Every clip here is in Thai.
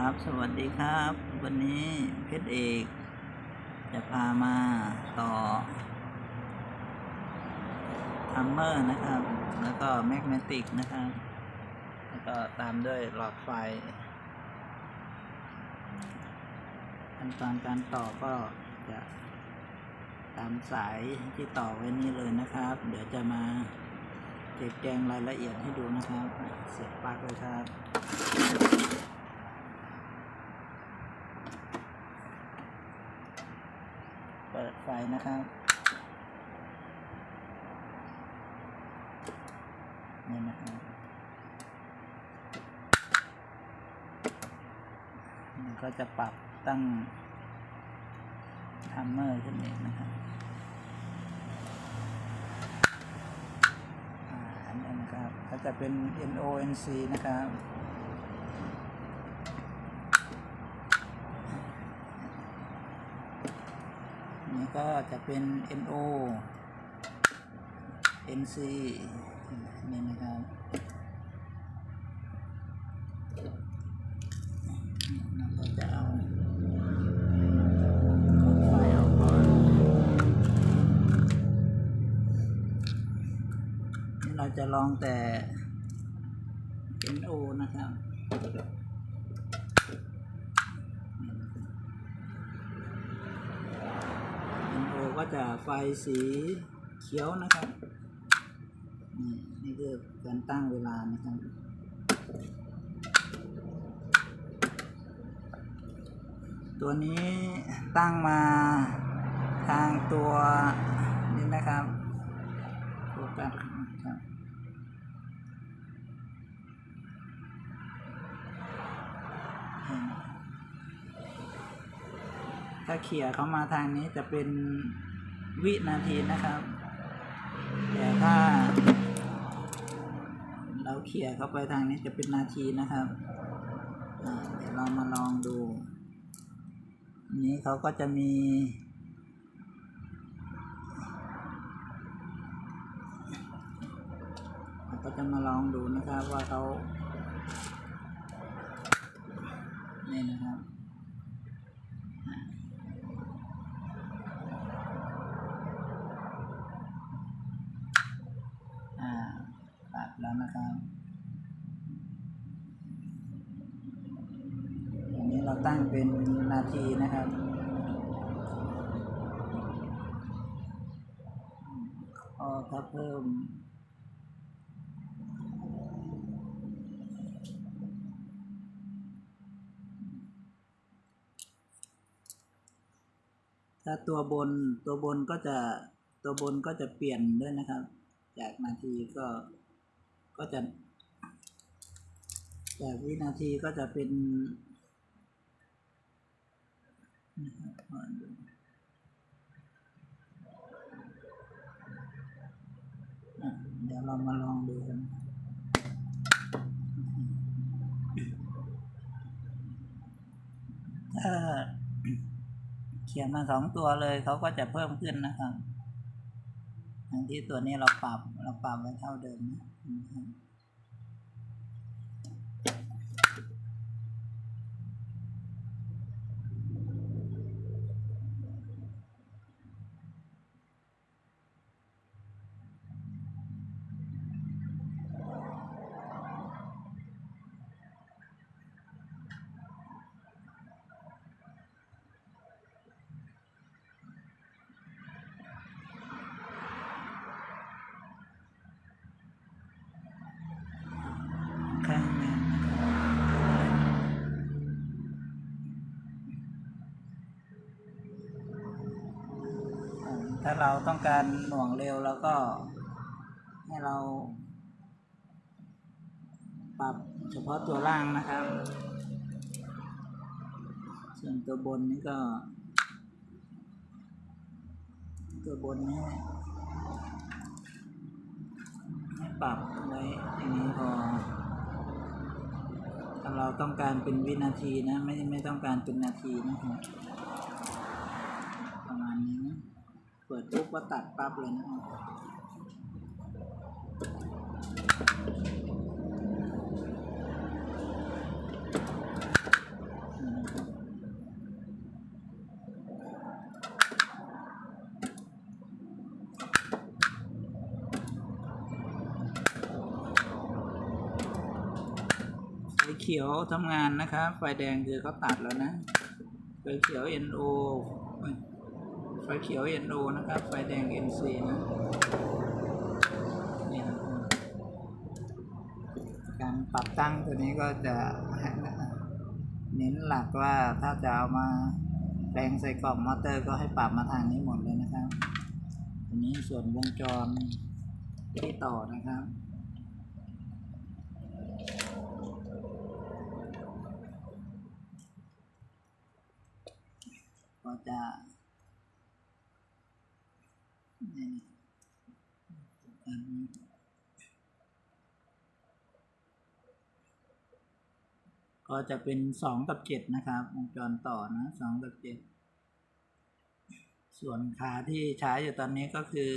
ครับ สวัสดีครับ วันนี้เพชรเอก จะพามาต่อทัมเมอร์นะครับ แล้วก็แมกเนติกนะครับ แล้วก็ตามด้วยหลอดไฟขั้นตอนการต่อก็จะตามสายที่ต่อไว้นี่เลยนะครับ เดี๋ยวจะมาเก็บแจงรายละเอียดให้ดูนะครับ เสร็จปักเลยครับ เปิดไฟนะครับนี่นะครับมันก็จะปรับตั้งทัมเมอร์ขึ้นเองนะครับอันนี้นะครับก็จะเป็น NONC นะครับ นี่ ก็จะเป็น NO NC นี่นะครับเราจะเอาเราจะลองแต่ NO นะครับ NO ก็จะไฟสีเขียวนะครับ นี่คือการตั้งเวลานะครับตัวนี้ตั้งมาทางตัวนี่นะครับโฟกัสครับถ้าเขี่ยเข้ามาทางนี้จะเป็น วินาทีนะครับ แต่ถ้า เราเขี่ยเข้าไปทางนี้จะเป็นนาทีนะครับเดี๋ยวเรามาลองดู นี้เขาก็จะมีเราก็จะมาลองดูนะครับว่าเขาเนี่ยนะครับอ่าอ่าตัดแล้วนะครับ อันนี้เรา ตั้งเป็นนาทีนะครับ พอถ้าเพิ่มถ้าตัวบนตัวบนก็จะตัวบนก็จะเปลี่ยนด้วยนะครับ จากนาทีก็ก็จะจากวินาทีก็จะเป็นนะครับขอดูอะ เดี๋ยวเรามาลองดูกันถ้าเขียนมาสองตัวเลยเขาก็จะเพิ่มขึ้นนะครับทั้งที่ตัวนี้เราปรับเราปรับไว้เท่าเดิมนะ ถ้าเราต้องการหน่วงเร็วแล้วก็ให้เรา ปรับเฉพาะตัวล่างนะครับ ส่วนตัวบนนี่ก็ ตัวบนนี้ให้ปรับไว้อย่างนี้พอถ้าเราต้องการเป็นวินาทีนะ ไม่ไม่ต้องการเป็นนาทีนะครับ ปุ๊บมาตัดปั๊บเลยนะไฟเขียวทำงานนะครับ ไฟแดงคือเขาตัดแล้วนะไฟเขียว NO ไฟเขียว NO นะครับ ไฟแดง NC นะนี่นะการปรับตั้งตัวนี้ก็จะเน้นหลักว่าถ้าจะเอามาแปลงใส่กล่องมอเตอร์ก็ให้ปรับมาทางนี้หมดเลยนะครับอันนี้ส่วนวงจรที่ต่อนะครับก็จะ นี่อันนี้ก็จะเป็นสองกับเจ็ดนะครับวงจรต่อนะสองกับเจ็ดส่วนขาที่ใช้อยู่ตอนนี้ก็คือ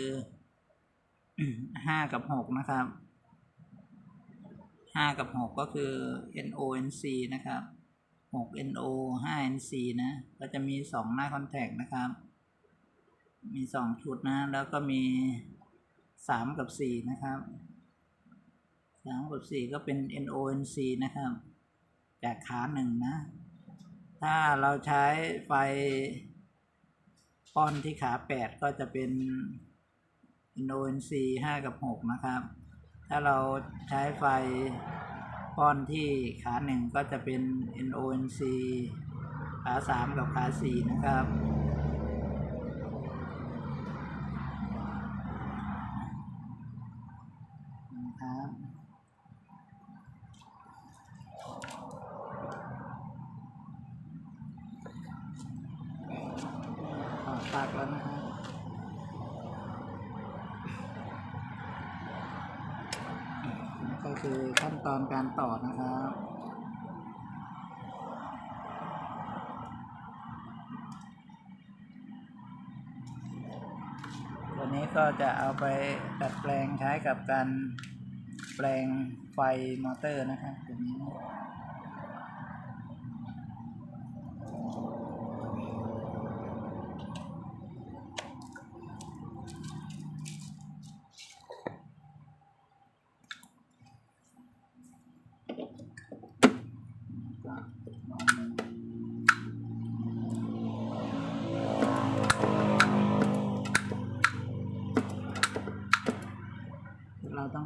ห้ากับหกนะครับห้ากับหกก็คือ NONC นะครับ6 NO 5 NC นะ ก็จะมี2หน้าคอนแทคนะครับ มี2ชุดนะ แล้วก็มี3กับ4นะครับ3กับ4ก็เป็น NO NC นะครับ จากขาหนึ่งนะ ถ้าเราใช้ไฟป้อนที่ขา8ก็จะเป็น NO NC 5กับ6นะครับ ถ้าเราใช้ไฟป้อนที่ขาหนึ่งก็จะเป็น NONC ขาสามกับขาสี่นะครับ ตักแล้วนะครับนี่ก็คือขั้นตอนการต่อนะครับตัวนี้ก็จะเอาไปดัดแปลงใช้กับการแปลงไฟมอเตอร์นะครับตัวนี้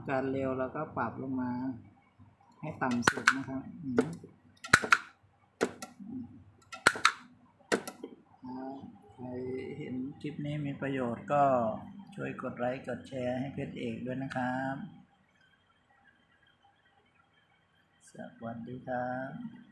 ต้องการเร็วเราก็ปรับลงมา ให้ต่ำสุดนะครับถ้าใครเห็นคลิปนี้มีประโยชน์ก็ช่วยกดไลค์กดแชร์ให้เพชรเอกด้วยนะครับ สวัสดีครับ